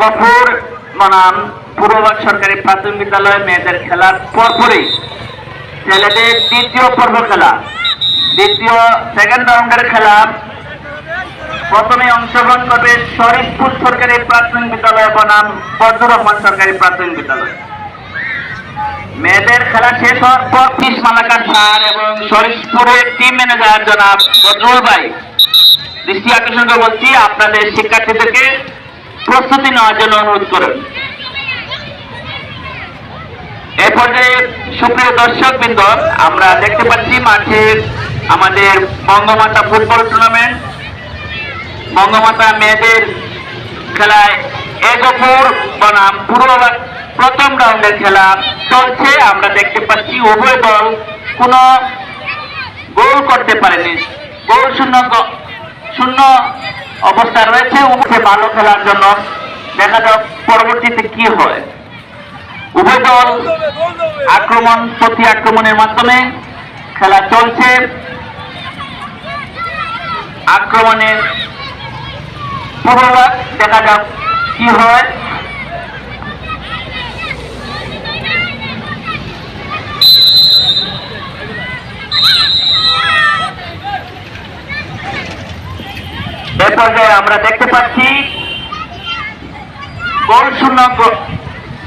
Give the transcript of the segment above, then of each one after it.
গফুর বনাম পূর্ববাগ সরকারি প্রাথমিক বিদ্যালয় মেয়েদের খেলার পরপরই ছেলেদের দ্বিতীয় পর্ব খেলা। দ্বিতীয় সেকেন্ড রাউন্ডের খেলা। প্রথমে অংশগ্রহণ করবে শরীফপুর সরকারি প্রাথমিক বিদ্যালয় বনাম বদর রহমান সরকারি প্রাথমিক বিদ্যালয়। মেয়েদের খেলা শেষ হওয়ার পর পিস মালাকার স্যার এবং শরীফপুরের টিম ম্যানেজার জনাব বদরুল ভাই। দৃষ্টি আকর্ষণ করে বলছি, আপনাদের শিক্ষার্থীদেরকে প্রস্তুতি নেওয়ার জন্য অনুরোধ করুন। এ পর্যায়ে সুপ্রিয় দর্শক বৃন্দ আমরা দেখতে পাচ্ছি মাঠে আমাদের বঙ্গমাতা ফুটবল টুর্নামেন্ট। বঙ্গমাতা মেয়েদের খেলায় এগপুর বনাম পূর্ববাগ প্রথম রাউন্ডের খেলা চলছে। আমরা দেখতে পাচ্ছি উভয় দল কোনো গোল করতে পারেনি। গোল শূন্য শূন্য অবস্থা রয়েছে উভয় ভালো খেলার জন্য। দেখা যাক পরবর্তীতে কি হয়। উভয় দল আক্রমণ, প্রতি আক্রমণের মাধ্যমে খেলা চলছে। আক্রমণের পূর্বভাগ দেখা যাক কি হয়। পর্যায়ে আমরা দেখতে পাচ্ছি গোল শূন্য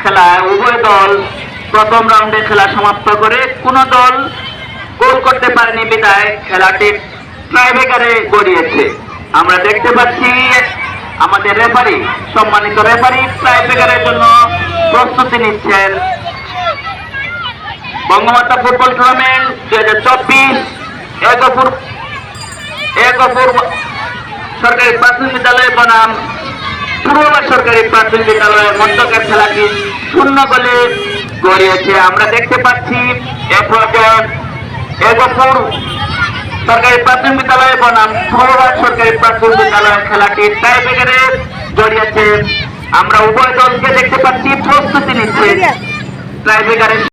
খেলায় উভয় দল প্রথম রাউন্ডে খেলা সমাপ্ত করে কোন দল গোল করতে পারেনি বিদায়। খেলাটি ট্রাইবেকারে গড়িয়েছে। আমরা দেখতে পাচ্ছি আমাদের রেফারি সম্মানিত রেফারি ট্রাইবেকারের জন্য প্রস্তুতি নিচ্ছেন বঙ্গমাতা ফুটবল টুর্নামেন্ট দুই হাজার চব্বিশ এক অপূর এক অপূর সরকারি প্রাথমিক বিদ্যালয় বনাম পূর্ববাগ সরকারি প্রাথমিক বিদ্যালয়ের মধ্যকার খেলাটি শূন্য গোলে গড়িয়েছে। আমরা দেখতে পাচ্ছি এ পর্যায়ে এগপুর সরকারি প্রাথমিক বিদ্যালয় বনাম পূর্ববাগ সরকারি প্রাথমিক বিদ্যালয়ের খেলাটি টাইব্রেকারে জড়িয়েছে আমরা উভয় দলকে দেখতে পাচ্ছি প্রস্তুতি নিচ্ছে। টাইব্রেকারের